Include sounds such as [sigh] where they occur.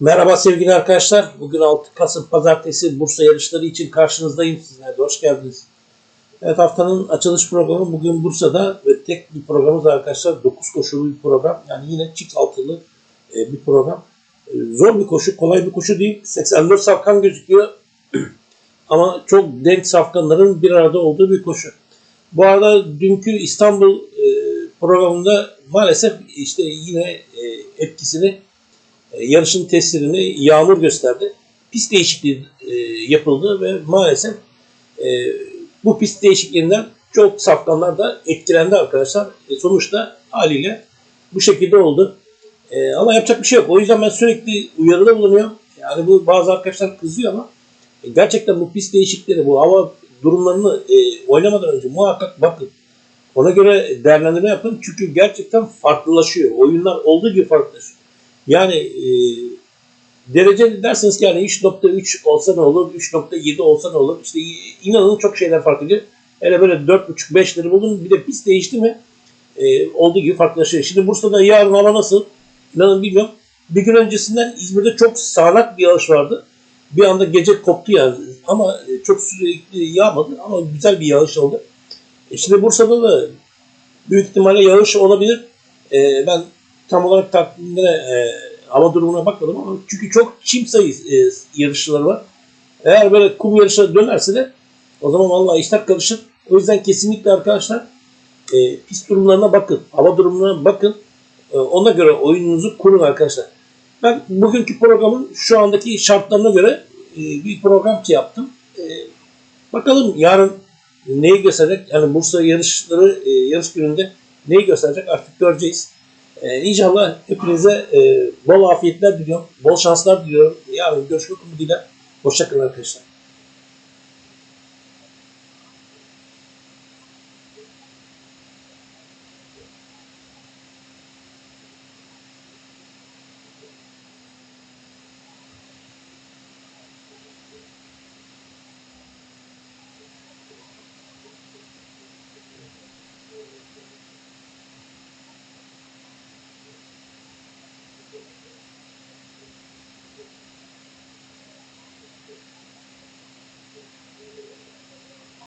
Merhaba sevgili arkadaşlar. Bugün 6 Kasım Pazartesi Bursa yarışları için karşınızdayım sizlerle. Hoş geldiniz. Evet haftanın açılış programı bugün Bursa'da ve tek bir programımız arkadaşlar. 9 koşulu bir program. Yani yine çift altılı e, bir program. E, Zor bir koşu, kolay bir koşu değil. 84 safkan gözüküyor. [clears throat] Ama çok denk safkanların bir arada olduğu bir koşu. Bu arada dünkü İstanbul e, programında maalesef işte yine etkisini yarışın testlerini yağmur gösterdi. Pist değişikliği e, yapıldı ve maalesef e, bu pist değişikliğinden çok safkanlar da etkilendi arkadaşlar. E, sonuçta haliyle bu şekilde oldu. E, ama yapacak bir şey yok. O yüzden ben sürekli uyarıda bulunuyorum. Yani bu bazı arkadaşlar kızıyor ama e, gerçekten bu pist değişiklikleri, bu hava durumlarını e, oynamadan önce muhakkak bakın. Ona göre değerlendirme yapın. Çünkü gerçekten farklılaşıyor. Oyunlar olduğu gibi farklılaşıyor. Yani e, derece derseniz ki yani 3.3 olsa ne olur, 3.7 olsa ne olur. İşte inanın çok şeyler fark ediyor. Hele böyle 4.5-5'leri buldum. Bir de pist değişti mi e, olduğu gibi farklılaşıyor. Şimdi Bursa'da yarın hava nasıl? İnanın bilmiyorum. Bir gün öncesinden İzmir'de çok sağanak bir yağış vardı. Bir anda gece koptu yani. Ama e, çok sürekli yağmadı ama güzel bir yağış oldu. E şimdi Bursa'da da büyük ihtimalle yağış olabilir. E, ben tam olarak takvimlere e, hava durumuna bakmadım ama çünkü çok çim sayı e, yarışçıları var. Eğer böyle kum yarışına dönerse de o zaman vallahi işler karışır. O yüzden kesinlikle arkadaşlar e, pist durumlarına bakın. Hava durumlarına bakın. E, ona göre oyununuzu kurun arkadaşlar. Ben bugünkü programın şu andaki şartlarına göre e, bir program yaptım. E, bakalım yarın neyi gösterecek? Yani Bursa yarışları e, yarış gününde neyi gösterecek artık göreceğiz. Ee, inşallah hepinize e, bol afiyetler diliyorum. Bol şanslar diliyorum. Yarın görüşmek umuduyla. Hoşçakalın arkadaşlar.